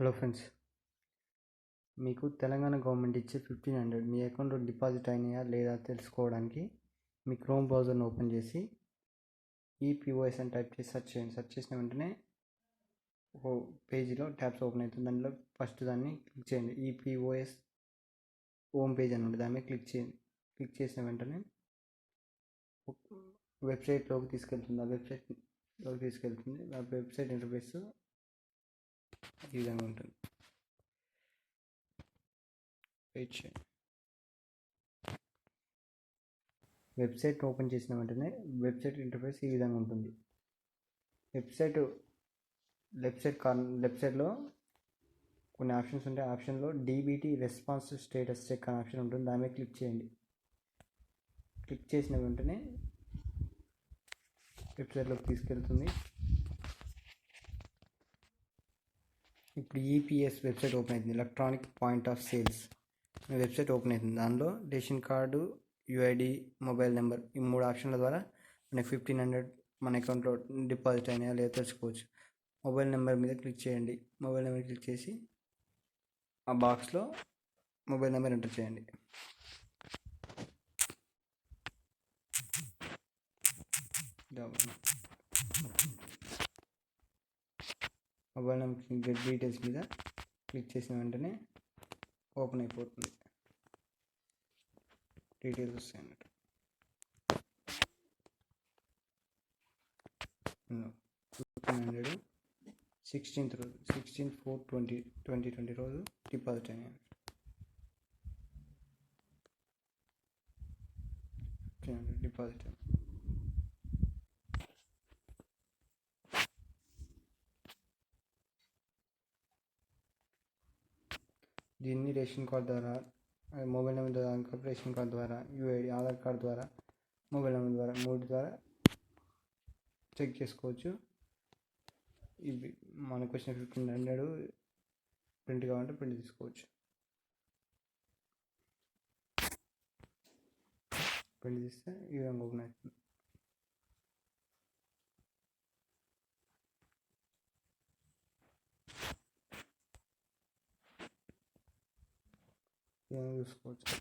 Hello friends. మీకు Telangana government ఇచ్చే fifteen hundred మీ అకౌంట్లో డిపాజిట్ అయినాయా లేదా తెలుసుకోవడానికి మీ క్రోమ్ బ్రౌజర్ని ఓపెన్ చేసి ఈపీఓఎస్ అని టైప్ చేసి సెర్చ్ చేయండి. సెర్చ్ చేసిన వెంటనే ఒక పేజీలో ట్యాబ్స్ ఓపెన్ అవుతుంది. దానిలో ఫస్ట్ దాన్ని క్లిక్ చేయండి. ఈపీఓఎస్ హోమ్ పేజ్ అని ఉంటుంది. దాని మీద క్లిక్ చేయండి. క్లిక్ చేసిన వెంటనే వెబ్సైట్లోకి తీసుకెళ్తుంది. ఆ వెబ్సైట్లోకి తీసుకెళ్తుంది. ఆ వెబ్సైట్ ఇంటర్ఫేస్ ఈ విధంగా ఉంటుంది. వెయిట్ చేయండి. వెబ్సైట్ ఓపెన్ చేసిన వెంటనే వెబ్సైట్ ఇంటర్ఫేస్ ఈ విధంగా ఉంటుంది. Website left side car left సైడ్లో కొన్ని ఆప్షన్స్ ఉంటాయి. ఆప్షన్లో డీబీటీ రెస్పాన్స్ స్టేటస్ చెక్ అనే ఆప్షన్ ఉంటుంది. దాని మీద క్లిక్ చేయండి. క్లిక్ చేసిన వెంటనే వెబ్సైట్లోకి తీసుకెళ్తుంది. ఇప్పుడు ఈపీఎస్ వెబ్సైట్ ఓపెన్ అవుతుంది electronic point of sales website open అవుతుంది దానిలో ration card UID mobile number ఈ మూడు ఆప్షన్ల ద్వారా మనకి ఫిఫ్టీన్ హండ్రెడ్ మన అకౌంట్లో డిపాజిట్ అయినా లేదా తెలుసుకోవచ్చు మొబైల్ నెంబర్ మీద క్లిక్ చేయండి. మొబైల్ నెంబర్ క్లిక్ చేసి ఆ బాక్స్లో మొబైల్ నెంబర్ ఎంటర్ చేయండి. మొబైల్ నెంబర్ గెట్ డీటెయిల్స్ మీద క్లిక్ చేసిన వెంటనే ఓపెన్ అయిపోతుంది. డీటెయిల్స్ వస్తాయి అన్నట్టు. హండ్రెడ్ సిక్స్టీన్త్ రోజు sixteenth four twenty twenty twenty రోజు డిపాజిట్ అయ్యాను డిపాజిట్ అయ్యాను దీన్ని రేషన్ కార్డ్ ద్వారా మొబైల్ నెంబర్ ద్వారా రేషన్ కార్డ్ ద్వారా యూఐడి ఆధార్ కార్డ్ ద్వారా మొబైల్ నెంబర్ ద్వారా మూడు ద్వారా చెక్ చేసుకోవచ్చు. ఇవి మనకు వచ్చిన ఫిఫ్టీన్ హండ్రెడ్ ప్రింట్ కావాలంటే ప్రింట్ తీసుకోవచ్చు. ప్రింట్ తీస్తే ఈ విధంగా ఓపెన్ అవుతుంది. ఈ విధంగా చూసుకోవచ్చు